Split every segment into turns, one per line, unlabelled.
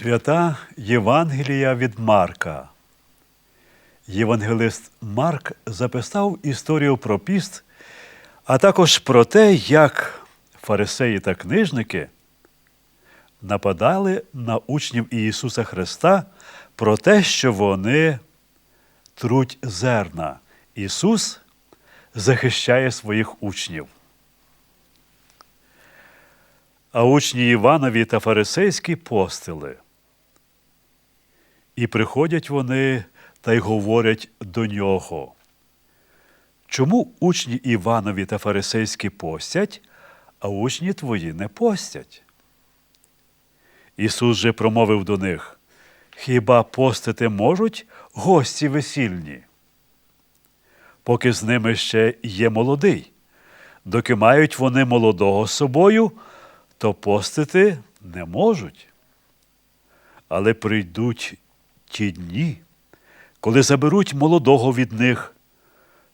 Свята Євангелія від Марка. Євангелист Марк записав історію про піст, а також про те, як фарисеї та книжники нападали на учнів Ісуса Христа про те, що вони труть зерна. Ісус захищає своїх учнів. А учні Іванові та фарисейські постили. І приходять вони та й говорять до нього. Чому учні Іванові та фарисейські постять, а учні твої не постять? Ісус же промовив до них: Хіба постити можуть гості весільні? Поки з ними ще є молодий, доки мають вони молодого з собою, то постити не можуть. Але прийдуть ті дні, коли заберуть молодого від них,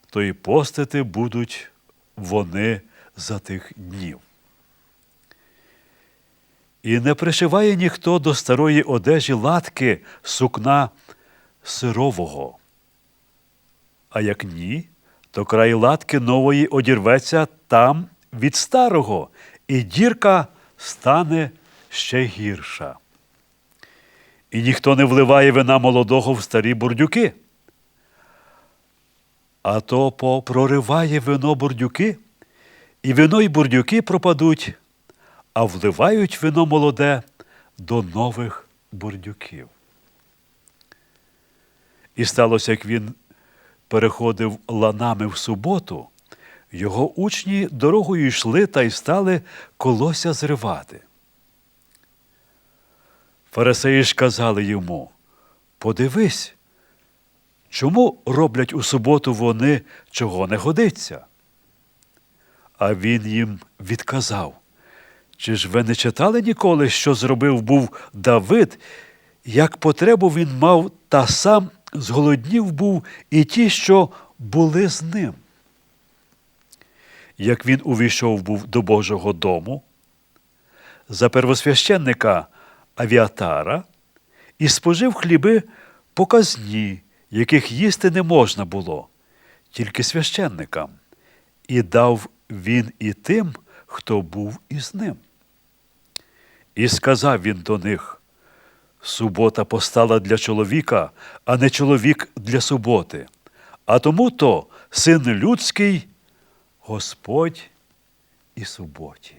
то і постити будуть вони за тих днів. І не пришиває ніхто до старої одежі латки сукна сирового. А як ні, то край латки нової одірветься там від старого, і дірка стане ще гірша. І ніхто не вливає вина молодого в старі бурдюки. А то попрориває вино бурдюки, і вино й бурдюки пропадуть, а вливають вино молоде до нових бурдюків. І сталося, як він переходив ланами в суботу, його учні дорогою йшли та й стали колося зривати. Фарисеї ж казали йому: Подивись, чому роблять у суботу вони, чого не годиться? А він їм відказав: Чи ж ви не читали ніколи, що зробив був Давид, як потребу він мав, та сам зголоднів був і ті, що були з ним? Як він увійшов був до Божого дому, за первосвященника Авіатара і спожив хліби показні, яких їсти не можна було, тільки священникам, і дав він і тим, хто був із ним. І сказав він до них: Субота постала для чоловіка, а не чоловік для суботи. А тому то син людський Господь і суботі.